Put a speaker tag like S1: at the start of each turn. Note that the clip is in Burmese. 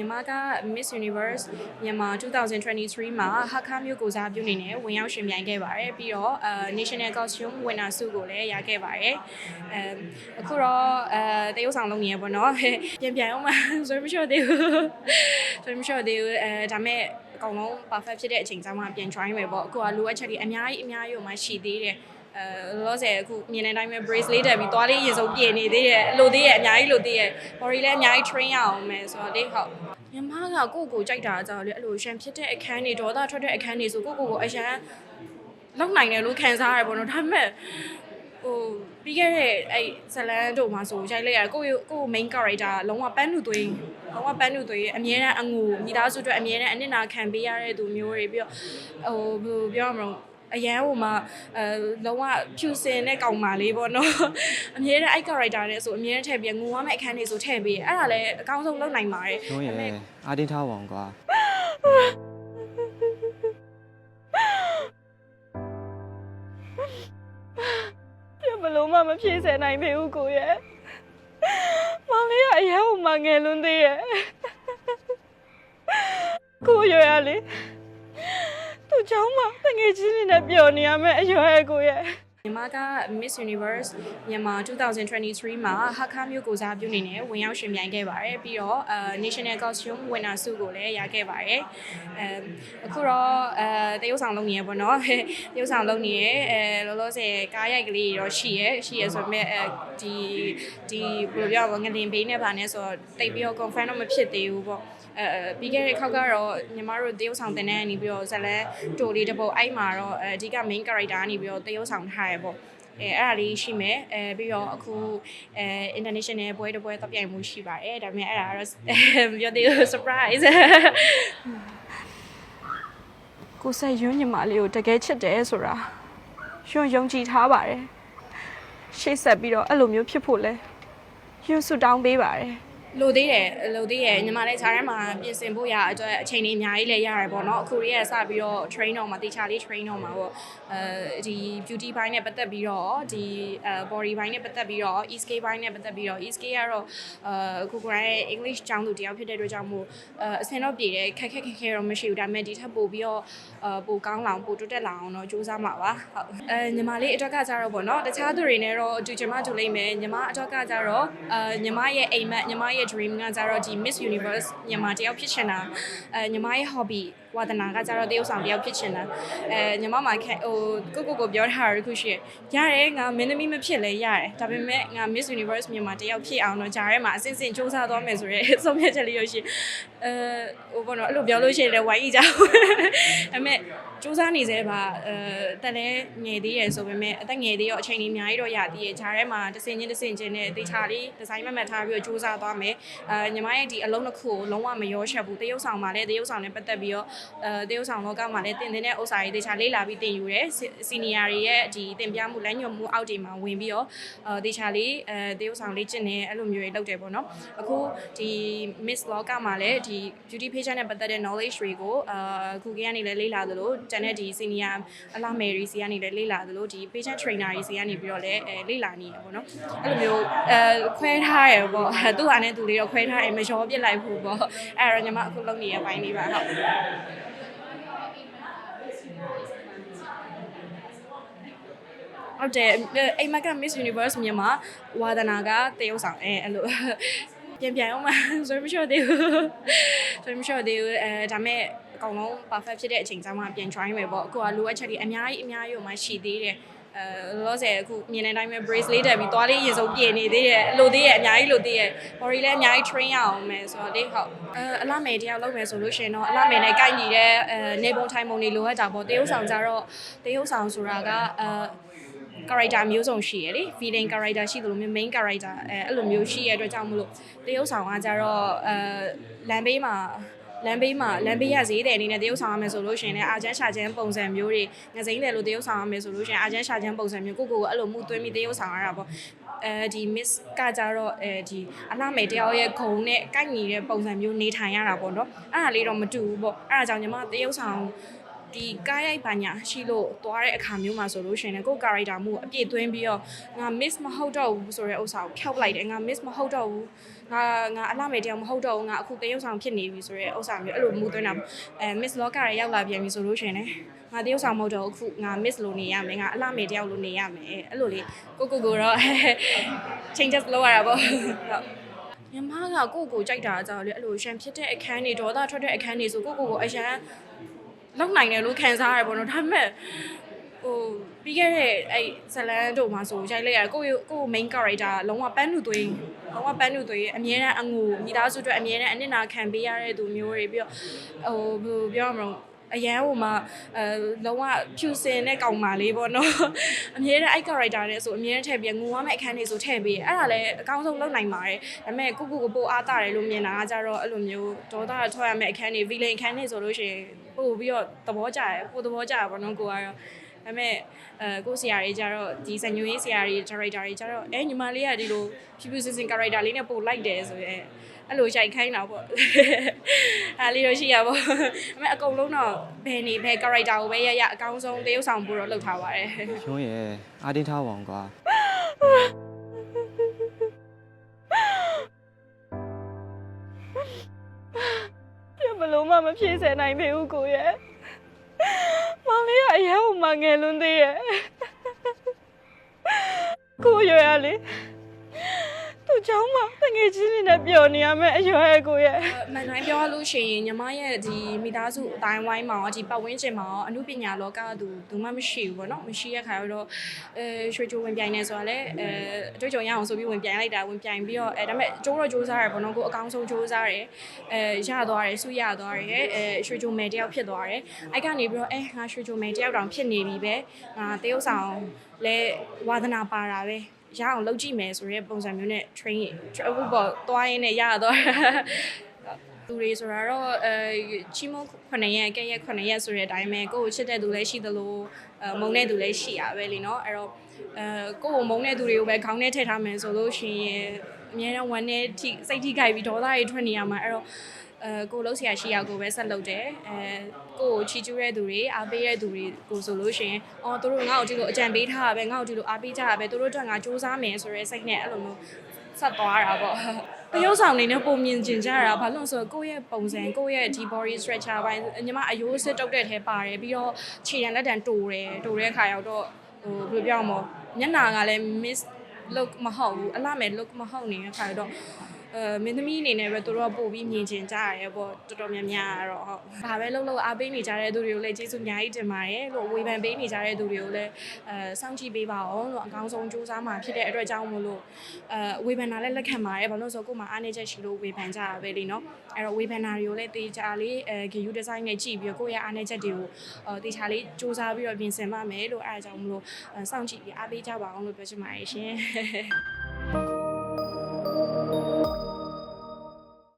S1: မြန်မာက Miss Universe မြန်မာ2023မှာဟာခါမျိုးကိုစားပြုနေနဲ့ဝင်ရောက်ရှင်ပြိုင်ခဲ့ပါတယ်ပြီးတော့အဲ National Costume Winner ဆုကိုလည်းရခဲ့ပါတယ်အဲအခုတော့အဲတရုတ်ဆောင်လုပ်နေရပေါ့နော်ပြန်ပြန်အောင်မဆိုရမရှိသေးဘူးဆိုရမရှိသေးဘူးအဲဒါမဲ့အကောင်လုံး perfect ဖြစ်တဲ့အချိန်ကျမှပြန် try မယ်ပေါ့အခုကလိုအပ်ချက်တွေအများကြီးအများကြီးကိုမှရှိသေးတယ် အဲလောဆယ်အခုမြင်တဲ့အတိုင်းပဲ brace လေးတက်ပြီးသွားလေးရေစုံပြင်နေသေးတယ်လိုသေးရဲ့အများကြီးလိုသေးရဲ့ body လည်းအများကြီး train ရအောင်မယ်ဆိုတော့လေဟုတ်ညီမကကိုယ့်ကိုယ်ကြိုက်တာကြောင့်လေအဲ့လိုရှမ်းဖြစ်တဲ့အခန်းတွေဒေါသထွက်တဲ့အခန်းတွေဆိုကိုယ့်ကိုယ်ကိုအရန်လောက်နိုင်တယ်လို့ခံစားရတယ်ပေါ့နော်ဒါပေမဲ့ဟိုပြီးခဲ့တဲ့အဲ့ဇလန်တို့မှာဆိုရိုက်လိုက်ရကိုယ့်ကိုကိုယ့် main character လုံးဝပန်းလူသွေးလုံးဝပန်းလူသွေးအမြဲတမ်းအငူမိသားစုအတွက်အမြဲတမ်းအနစ်နာခံပေးရတဲ့သူမျိုးတွေပြီးတော့ဟိုဘယ်လိုပြောရမလဲ အရန်ဟိုမှာအဲလုံးဝဖြူစင်တဲ့ကောင်မလေးပေါ့နော်အမြဲတမ်းအဲ့ character နဲ့ဆိုအမြဲတမ်းထည့်ပြီးငိုရမယ့်အခန်းတွေဆိုထည့်ပြီးအဲ့ဒါလည်းအကောင်းဆုံးလုပ်နိုင်ပါတယ်
S2: တို့ရဲ့အားတင်းထားပါအောင်ကွာ
S3: ပြဘလုံးမမဖြည့်ဆယ်နိုင်ပေဘူးကိုရဲ့မောင်လေးကအရင်ကမှငယ်လွန်းသေးရဲ့ကိုရွယ်ရလေ ခုချောင်းမှာတငယ်ချင်းတွေနဲ့ပျော်နေရမယ်အရွယ်ကိုရဲ့
S1: မြန်မာက Miss Universe မြန်မာ2023မှာဟာခါမျိုးကိုစားပြုနေနဲ့ဝင်ရောက်ရှင်ပြိုင်ခဲ့ပါတယ်ပြီးတော့ National Costume Winner ဆုကိုလည်းရခဲ့ပါတယ်အခုတော့တရုတ်ဆောင်လုပ်နေရပေါ့နော်တရုတ်ဆောင်လုပ်နေရလောလောဆယ်ကားရိုက်ကလေးတော့ရှိရရှိရဆိုပေမဲ့ဒီဒီဘယ်လိုပြောရမလဲငလင်ဘေးနဲ့ဗာနဲ့ဆိုတော့တိတ်ပြီးတော့ confirm တော့မဖြစ်သေးဘူးပေါ့ အဲပြီးခဲ့တဲ့ခေါက်ကတော့ညီမတို့တရုတ်ဆောင်တင်တဲ့နေပြီးတော့ဇလန်တိုလေးတစ်ပုတ်အဲ့မှာတော့အဓိက main character ကနေပြီးတော့တရုတ်ဆောင်ထားရပေါ့အဲအဲ့ဒါလေးရှိမယ်အဲပြီးတော့အခုအဲ international ပွဲတစ်ပွဲတက်ပြိုင်မှုရှိပါတယ်ဒါပေမဲ့အဲ့ဒါကတော့မပြောသေးဘူး surprise
S3: ကိုဆက်ယွန်းညီမလေးကိုတကယ်ချစ်တယ်ဆိုတာယွန်းယုံကြည်ထားပါတယ်ရှေ့ဆက်ပြီးတော့အဲ့လိုမျိုးဖြစ်ဖို့လဲယွန်းဆူတောင်းပေးပါတယ်
S1: လိုသေးတယ်လိုသေးတယ်ညီမလေးခြားထဲမှာပြင်ဆင်ဖို့ရအတွက်အချိန်လေးအများကြီးလည်းရတယ်ပေါ့နော်အခုရေကစပြီးတော့ train တော့မှာတေချာလေး train တော့မှာပေါ့အဲဒီ beauty ဘိုင်းနဲ့ပတ်သက်ပြီးတော့ဒီအဲ body ဘိုင်းနဲ့ပတ်သက်ပြီးတော့ ESK ဘိုင်းနဲ့ပတ်သက်ပြီးတော့ ESK ကတော့အခုကိုယ်ရဲ့ English ကျောင်းသူတယောက်ဖြစ်တဲ့အတွက်ကြောင့်မို့အဆင်တော့ပြေတယ်ခက်ခက်ခက်ခဲတော့မရှိဘူးဒါပေမဲ့ဒီထက်ပိုပြီးတော့အပိုကောင်းလောင်ပိုတိုးတက်လာအောင်တော့စူးစမ်းမှာပါဟုတ်အဲညီမလေးအတွက်ကကြတော့ပေါ့နော်တခြားသူတွေနဲ့တော့အတူချင်မှတူလိမ့်မယ်ညီမအတွက်ကကြတော့အဲညီမရဲ့အိမ်မက်ညီမရဲ့ dream ကကြတော့ဒီ Miss Universe မြန်မာတယောက်ဖြစ်ချင်တာအဲညီမရဲ့ hobby ဝါသနာကကြတော့တရုပ်ဆောင်တယောက်ဖြစ်ချင်တာအဲညီမမှာခက်ဟိုကိုကိုကိုပြောထားတာတခုရှိရရတယ်ငါမင်းသမီးမဖြစ်လဲရတယ်ဒါပေမဲ့ငါ Miss Universe မြန်မာတယောက်ဖြစ်အောင်တော့ဂျားထဲမှာအစစ်စစ်စူးစမ်းသွားမယ်ဆိုရဲဆုံးဖြတ်ချက်လေးရရှိအဲဟိုဘောနော်အဲ့လိုပြောလို့ရှိရင်လည်းဝိုင်းကြည့်ကြဒါပေမဲ့စူးစမ်းနေသေးပါအဲတက်လဲငယ်သေးရယ်ဆိုပေမဲ့အသက်ငယ်သေးရောအချိန်ကြီးအများကြီးတော့ရသေးရဂျားထဲမှာတစ်စင်ချင်းတစ်စင်ချင်းနဲ့တေချာလေးဒီဇိုင်းမတ်မတ်ထားပြီးတော့စူးစမ်းသွားမယ်အဲညီမရဲ့ဒီအလုံးတစ်ခုကိုလုံးဝမရောရှက်ဘူးတရုပ်ဆောင်မှာလည်းတရုပ်ဆောင်နဲ့ပတ်သက်ပြီးတော့အဲတရုပ်ဆောင်လောကမှာလည်းတင်တင်တဲ့ဥစ္စာတွေတေချာလေးလာပြီးတင်ယူတယ်စီနီယာတွေရဲ့ဒီတင်ပြမှုလမ်းညွှန်မှုအောက်တွေမှာဝင်ပြီးတော့အဲတေချာလေးအဲတရုပ်ဆောင်လေးကျင့်နေအဲ့လိုမျိုးတွေလုပ်တယ်ပေါ့နော်အခုဒီ Miss လောကမှာလည်းဒီ beauty patient နဲ့ပတ်သက်တဲ့ knowledge တွေကိုအာအခုကနေလည်းလေ့လာသလိုတန်တဲ့ဒီ senior အလားမယ်ရီစီကနေလည်းလေ့လာသလိုဒီ patient trainer တွေစီကနေပြီးတော့လည်းအဲလေ့လာနေရပေါ့နော်အဲ့လိုမျိုးအဲခွဲထားရပေါ့သူ့ဟာနဲ့သူလေးတော့ခွဲထားရမရောပြစ်လိုက်ဘူးပေါ့အဲ့တော့ညီမအခုလုပ်နေရပိုင်းလေးပါဟုတ်ဟုတ်တယ်အိမ်မက်က Miss Universe မြန်မာဝါဒနာကတရုတ်ဆောင်အဲအဲ့လိုပြန်ပြန်အောင်မဆိုရမရှိသေးဘူးဆိုရမရှိသေးဘူးအဲဒါမဲ့အကောင်လုံး perfect ဖြစ်တဲ့အချိန်ကျမှပြန် try မယ်ပေါ့အခုကလိုအပ်ချက်တွေအများကြီးအများကြီးကိုမှရှိသေးတယ် အဲလောဆယ်အခုမြင်တဲ့အတိုင်းပဲ brace လေးတက်ပြီးသွားလေးရေစုံပြင်နေသေးတယ်လိုသေးရဲ့အများကြီးလိုသေးရဲ့ body လည်းအများကြီး train ရအောင်မယ်ဆိုတော့လေဟုတ်အဲအလားမယ်တရားလုပ်မယ်ဆိုလို့ရှိရင်တော့အလားမယ်နဲ့ကိုက်နေတဲ့အဲနေပုံထိုင်ပုံတွေလိုအပ်တာပေါ့တရုပ်ဆောင်ကြတော့တရုပ်ဆောင်ဆိုတာကအဲ character မျိုးစုံရှိရလေ feeling character ရှိသလိုမျိုး main character အဲအဲ့လိုမျိုးရှိရတဲ့အတွက်ကြောင့်မလို့တရုပ်ဆောင်ကကြတော့အဲလမ်းဘေးမှာ လမ်းဘေးမှာလမ်းဘေးရဈေးတယ်အနေနဲ့တရုပ်ဆောင်ရမယ်ဆိုလို့ရှိရင်လည်းအာချမ်းရှာချမ်းပုံစံမျိုးတွေငစိမ့်တယ်လို့တရုပ်ဆောင်ရမယ်ဆိုလို့ရှိရင်အာချမ်းရှာချမ်းပုံစံမျိုးကိုကိုကိုအဲ့လိုမှုသွင်းပြီးတရုပ်ဆောင်ရတာပေါ့အဲဒီ miss ကကြတော့အဲဒီအလှမယ်တယောက်ရဲ့ခုံနဲ့ကိုက်ညီတဲ့ပုံစံမျိုးနေထိုင်ရတာပေါ့နော်အဲ့ဒါလေးတော့မတူဘူးပေါ့အဲ့ဒါကြောင့်ညီမတရုပ်ဆောင် ဒီကားရိုက်ပါညာရှိလို့သွားတဲ့အခါမျိုးမှာဆိုလို့ရှိရင်လည်းကိုယ့် character မှုကိုအပြည့်သွင်းပြီးတော့ငါ miss မဟုတ်တော့ဘူးဆိုတဲ့ဥစ္စာကိုဖျောက်လိုက်တယ်ငါ miss မဟုတ်တော့ဘူးငါငါအလားမေတရားမဟုတ်တော့ဘူးငါအခုတရုပ်ဆောင်ဖြစ်နေပြီဆိုတဲ့ဥစ္စာမျိုးအဲ့လိုမှုသွင်းတာအဲ miss လောကရရောက်လာပြန်ပြီဆိုလို့ရှိရင်လည်းငါတရုပ်ဆောင်မဟုတ်တော့ဘူးအခုငါ miss လို့နေရမယ်ငါအလားမေတယောက်လို့နေရမယ်အဲ့လိုလေးကိုကိုကိုတော့ changes လုပ်ရတာပေါ့ဟုတ်ညီမကကိုကိုကြိုက်တာကြောင့်လေအဲ့လိုရှန်ဖြစ်တဲ့အခန်းတွေဒေါသထွက်တဲ့အခန်းတွေဆိုကိုကိုကိုအရန် လောက်နိုင်တယ်လို့ခံစားရတယ်ပေါ့နော်ဒါပေမဲ့ဟိုပြီးခဲ့တဲ့အဲ့ဇလန်တို့မှာဆိုရိုက်လိုက်ရကိုကိုကို main character လုံးဝပန်းနူသွေးလုံးဝပန်းနူသွေးအမြဲတမ်းအငိုမိသားစုအတွက်အမြဲတမ်းအနစ်နာခံပေးရတဲ့သူမျိုးတွေပြီးတော့ဟိုဘယ်လိုပြောရမလဲ အရန်ဟိုမှာအဲလုံးဝဖြူစင်တဲ့ကောင်မလေးပေါ့နော်အမြဲတမ်းအဲ့ character နဲ့ဆိုအမြဲတမ်းထည့်ပြီးငိုရမယ့်အခန်းတွေဆိုထည့်ပြီးအဲ့ဒါလည်းအကောင်းဆုံးလုပ်နိုင်ပါတယ်ဒါပေမဲ့ကိုကိုကိုပိုအားတာတယ်လို့မြင်တာကကြတော့အဲ့လိုမျိုးဒေါသထွက်ရမယ့်အခန်းတွေ villain အခန်းတွေဆိုလို့ရှိရင်ပို့ပြီးတော့သဘောကျတယ်ပို့သဘောကျတယ်ပေါ့နော်ကိုကတော့ ဒါပေမဲ့အဲကိုဆရာကြီးကြတော့ဒီစညွေးဆရာကြီး director ကြီးကြတော့အဲညီမလေးကဒီလိုဖြူဖြူစင်စင် character လေးနဲ့ပို့လိုက်တယ်ဆိုရဲအဲ့လိုရိုက်ခိုင်းတာပေါ့အဲ့လေးတော့ရှိရပေါ့ဒါပေမဲ့အကုန်လုံးတော့ဘယ်နေဘယ် character ကိုပဲရရအကောင်းဆုံးတရုပ်ဆောင်ဖို့တော့လုပ်ထားပါတယ်
S2: ရုံးရဲ့အားတင်းထားပါအောင်ကွာ
S3: ပြဘလို့မှမဖြေစဲနိုင်ပေဘူးကိုရဲ့ မောင်လေးကအရင်ကမှငယ်လွန်းသေးရဲ့ကိုရွယ်ရလေ ငယ်ချင်းလေးနဲ့ပျော်နေရမယ်အရွယ်ရဲ့ကိုရဲ့
S1: အမှန်တိုင်းပြောရလို့ရှိရင်ညီမရဲ့ဒီမိသားစုအတိုင်းဝိုင်းမှာရောဒီပတ်ဝန်းကျင်မှာရောအမှုပညာလောကကသူသူမှမရှိဘူးပေါ့နော်မရှိရခါတော့အဲရွှေချိုးဝင်ပြိုင်နေဆိုတာလေအဲအတွေ့အကြုံရအောင်ဆိုပြီးဝင်ပြိုင်လိုက်တာဝင်ပြိုင်ပြီးတော့အဲဒါပေမဲ့ကျိုးတော့ကျိုးစားရပေါ့နော်ကိုအကောင်းဆုံးကျိုးစားတယ်အဲရသွားတယ်ဆုရသွားတယ်အဲရွှေချိုးမယ်တယောက်ဖြစ်သွားတယ်အဲ့ကနေပြီးတော့အဲငါရွှေချိုးမယ်တယောက်တောင်ဖြစ်နေပြီပဲငါတရုပ်ဆောင်လဲဝါသနာပါတာပဲ ရအောင်လုပ်ကြည့်မယ်ဆိုရဲပုံစံမျိုးနဲ့ train အခုပေါ့သွားရင်းနဲ့ရတော့ သူတွေဆိုတာတော့အဲချီမုံ9ရက်ကဲရက်9ရက်ဆိုတဲ့အတိုင်းပဲကိုယ့်ကိုချစ်တဲ့သူလည်းရှိသလိုအဲမုန်းတဲ့သူလည်းရှိရပဲလीเนาะအဲ့တော့အဲကိုယ့်ကိုမုန်းတဲ့သူတွေကိုပဲခေါင်းထဲထည့်ထားမယ်ဆိုလို့ရှိရင်အများတော့ဝမ်းနဲ့ထိစိတ်ထိခိုက်ပြီးဒေါသတွေထွက်နေရမှာအဲ့တော့ အဲကိုလှုပ်ရှားရှိရကိုပဲဆက်လုပ်တယ်အဲကိုကိုချီကျူးတဲ့သူတွေအားပေးတဲ့သူတွေကိုဆိုလို့ရှိရင်အော်သူတို့ငါ့ကိုဒီလိုအကြံပေးထားတာပဲငါ့ကိုဒီလိုအားပေးကြတာပဲသူတို့အတွက်ငါစူးစမ်းမယ်ဆိုရဲစိတ်နဲ့အဲ့လိုမျိုးဆက်သွားတာပေါ့တရုပ်ဆောင်နေနဲ့ပုံမြင်ကျင်ကြတာဘာလို့လဲဆိုတော့ကိုယ့်ရဲ့ပုံစံကိုယ့်ရဲ့ဒီ body structure ဘိုင်းညီမအယိုးစစ်တုတ်တဲ့ထဲပါတယ်ပြီးတော့ခြေရန်လက်တံတူတယ်တူတဲ့ခါရောက်တော့ဟိုဘယ်လိုပြောမလဲမျက်နာကလည်း miss look မဟုတ်ဘူးအလှမဲ့ look မဟုတ်နေတဲ့ခါတော့ အဲမင်းသမီးအနေနဲ့ပဲတို့တော့ပို့ပြီးမြင်ကျင်ကြရဲပေါ့တော်တော်များများတော့ဟုတ်ဒါပဲလှုပ်လှုပ်အားပေးနေကြတဲ့သူတွေကိုလည်းကျေးဇူးအများကြီးတင်ပါတယ်လို့ဝေဖန်ပေးနေကြတဲ့သူတွေကိုလည်းအဲစောင့်ကြည့်ပေးပါအောင်လို့အကောင်းဆုံးစူးစမ်းမှာဖြစ်တဲ့အတွက်ကြောင့်မို့လို့အဲဝေဖန်တာလည်းလက်ခံပါတယ်ဘာလို့ဆိုကို့မှာအားနည်းချက်ရှိလို့ဝေဖန်ကြတာပဲလေနော်အဲ့တော့ဝေဖန်တာတွေကိုလည်းတေချာလေးအဲ GU design နဲ့ကြည့်ပြီးကိုယ့်ရဲ့အားနည်းချက်တွေကိုတေချာလေးစူးစမ်းပြီးတော့ပြင်ဆင်ပါမယ်လို့အားကြောင့်မို့လို့စောင့်ကြည့်ပြီးအားပေးကြပါအောင်လို့ပြောချင်ပါတယ်ရှင်